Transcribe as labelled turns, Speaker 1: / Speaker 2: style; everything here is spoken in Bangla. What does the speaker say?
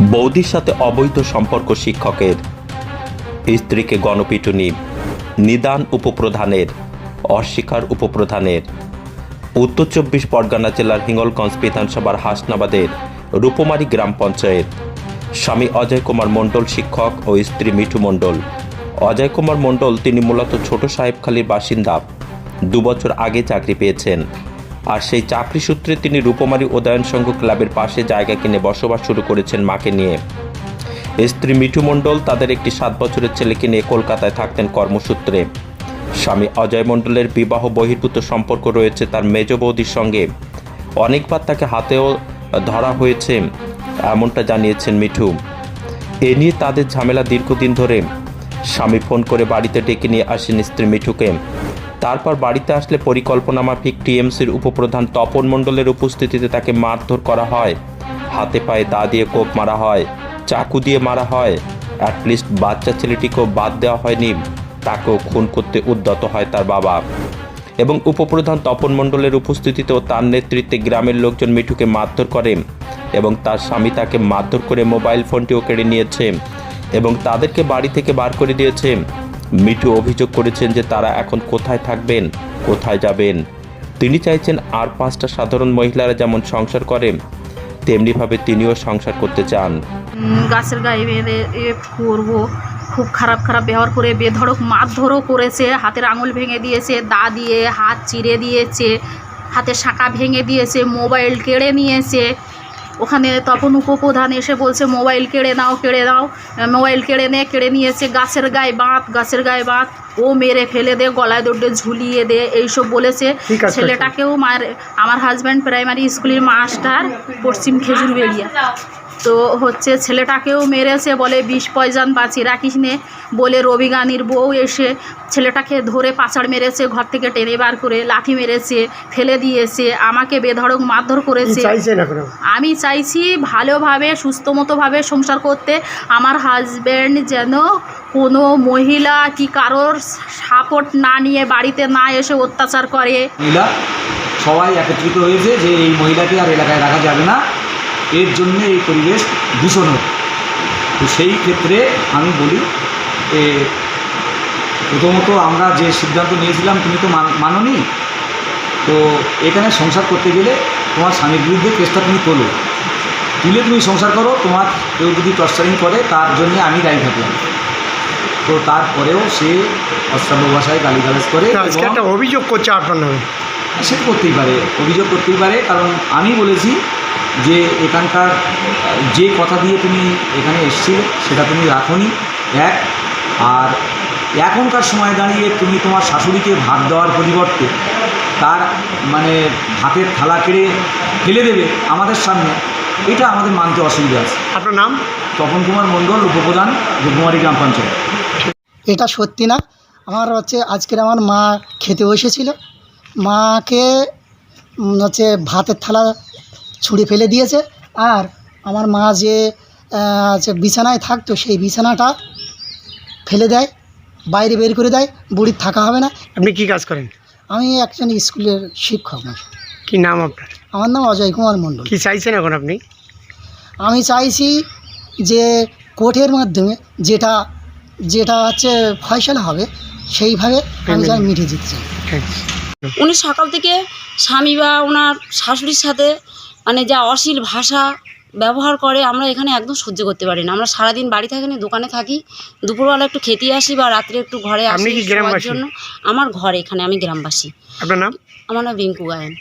Speaker 1: বৌদির সাথে অবৈধ সম্পর্ক শিক্ষকের, স্ত্রীকে গণপিটুনি, নিদান উপপ্রধানের, অস্বীকার উপপ্রধানের। উত্তর চব্বিশ পরগনা জেলার হিঙ্গলগঞ্জ বিধানসভার হাসনাবাদের রূপমারি গ্রাম পঞ্চায়েত। স্বামী অজয় কুমার মণ্ডল শিক্ষক ও স্ত্রী মিঠু মণ্ডল। অজয় কুমার মণ্ডল তিনি মূলত ছোট সাহেবখালীর বাসিন্দা। দুবছর আগে চাকরি পেয়েছেন। আর সেই চাকরি সূত্রে তিনি রূপমারি উদয়ন সংঘ ক্লাবের পাশে জায়গা কিনে বসবাস শুরু করেছেন মাকে নিয়ে। স্ত্রী মিঠু মণ্ডল তাদের একটি সাত বছরের ছেলেকে নিয়ে কলকাতায় থাকতেন কর্মসূত্রে। স্বামী অজয় মণ্ডলের বিবাহ বহির্ভূত সম্পর্ক রয়েছে তার মেজ বৌদির সঙ্গে। অনেকবার তাকে হাতেও ধরা হয়েছে, এমনটা জানিয়েছেন মিঠু। এ নিয়ে তাদের ঝামেলা দীর্ঘদিন ধরে। স্বামী ফোন করে বাড়িতে ডেকে নিয়ে আসেন স্ত্রী মিঠুকে। তারপর বাড়িতে আসলে পরিকল্পনা মাফিক টিএমসির উপপ্রধান তপন মণ্ডলের উপস্থিতিতে তাকে মারধর করা হয়। হাতে পায়ে দা দিয়ে কোপ মারা হয়, চাকু দিয়ে মারা হয়। অ্যাটলিস্ট বাচ্চা ছেলেটিকেও বাদ দেওয়া হয়নি। তাকেও খুন করতে উদ্যত হয় তার বাবা। এবং উপপ্রধান তপন মণ্ডলের উপস্থিতিতেও তার নেতৃত্বে গ্রামের লোকজন মিঠুকে মারধর করে এবং তার স্বামী তাকে মারধর করে মোবাইল ফোনটিও কেড়ে নিয়েছে এবং তাদেরকে বাড়ি থেকে বার করে দিয়েছে। মিঠু অভিযোগ করেছেন যে তারা এখন কোথায় থাকবেন, কোথায় যাবেন। তিনি চাইছেন আর পাঁচটা সাধারণ মহিলারা যেমন সংসার করে, তেমনিভাবে তিনিও সংসার করতে চান।
Speaker 2: গাছের গায়ে বেঁধে করব, খুব খারাপ খারাপ ব্যবহার করে বেধড়ক মারধরও করেছে, হাতের আঙুল ভেঙে দিয়েছে, দা দিয়ে, হাত চিরে দিয়েছে, হাতের শাঁখা ভেঙে দিয়েছে, মোবাইল কেড়ে নিয়েছে। ওখানে তখন উপপ্রধান এসে বলছে মোবাইল কেড়ে নাও কেড়ে নাও। মোবাইল কেড়ে নে কেড়ে নিয়েছে গাছের গায়ে বাঁধ গাছের গায়ে বাঁধ। ও মেরে ফেলে দে গলায় দৌড়ে ঝুলিয়ে দে এইসব বলেছে। ছেলেটাকেও মার আমার হাজব্যান্ড প্রাইমারি স্কুলের মাস্টার পশ্চিম খেজুর বেরিয়া তো হচ্ছে ছেলেটাকেও মেরেছে বলে বিষ পয়জন বাঁচিয়ে রাখিস নে বলে রবিগানির বউ এসে ছেলেটাকে ধরে পাচাড় মেরেছে ঘর থেকে টেনে বার করে লাঠি মেরেছে ফেলে দিয়েছে আমাকে বেধড়ক মারধর করেছে। আমি চাইছি ভালোভাবে সুস্থ মতোভাবে সংসার করতে আমার হাজব্যান্ড যেন কোনো মহিলা কি কারোর সাপোর্ট না নিয়ে বাড়িতে না এসে অত্যাচার করে।
Speaker 3: সবাই একত্রিত হয়েছে যে এই মহিলাকে আর এলাকায় রাখা যাবে না। এর জন্য এই পরিবেশ দূষণ হচ্ছে তো সেই ক্ষেত্রে আমি বলি এ, প্রথমত আমরা যে সিদ্ধান্ত নিয়েছিলাম তুমি তো মান- মানোনি তো এখানে সংসার করতে গেলে তোমার স্বামীর বিরুদ্ধে কেসটা তুমি তোলো। তুলে তুমি সংসার করো তোমার কেউ যদি টর্চারিং করে তার জন্য আমি দায়ী থাকলাম। তো তারপরেও সে অশ্রাব্য ভাষায় গালিগালাজ করে
Speaker 4: অভিযোগ করছে আপনার নামে।
Speaker 3: সে করতেই পারে অভিযোগ করতেই পারে কারণ আমি বলেছি যে এখানকার যে কথা দিয়ে তুমি এখানে এসছিলে সেটা তুমি রাখনি এক। আর এখনকার সময় দাঁড়িয়ে তুমি তোমার শাশুড়িকে ভাত দেওয়ার পরিবর্তে তার মানে ভাতের থালা কেড়ে ফেলে দেবে আমাদের সামনে এটা আমাদের মানতে অসুবিধা আছে।
Speaker 4: আপনার নাম?
Speaker 3: তপন কুমার মণ্ডল উপপ্রধান রূপমারি গ্রাম পঞ্চায়েত।
Speaker 5: এটা সত্যি না। আমার হচ্ছে আজকের আমার মা খেতে বসেছিল। মাকে হচ্ছে ভাতের থালা ছুঁড়ে ফেলে দিয়েছে। আর আমার মা যে বিছানায় থাকতো সেই বিছানাটা ফেলে দেয় বাইরে বের করে দেয় বুড়ির থাকা হবে না।
Speaker 4: আপনি কি কাজ করেন?
Speaker 5: আমি একজন স্কুলের শিক্ষক
Speaker 4: কি নাম আপনার?
Speaker 5: আমার নাম অজয় কুমার মণ্ডল।
Speaker 4: কি চাইছেন এখন আপনি?
Speaker 5: আমি চাইছি যে কোর্টের মাধ্যমে যেটা যেটা হচ্ছে ফয়সলা হবে সেইভাবে আমি যা মিটিয়ে দিতে চাই।
Speaker 6: উনি সকাল থেকে স্বামী বা ওনার শাশুড়ির সাথে মানে যা অশ্লীল ভাষা ব্যবহার করে আমরা এখানে একদম সহ্য করতে পারি না। আমরা সারাদিন বাড়ি থাকি না দোকানে থাকি। দুপুরবেলা একটু খেতে আসি বা রাত্রে একটু ঘরে আসি? জন্য। আমার ঘর এখানে আমি গ্রামবাসী।
Speaker 4: আপনার নাম?
Speaker 6: আমার নাম রিঙ্কু গায়েন।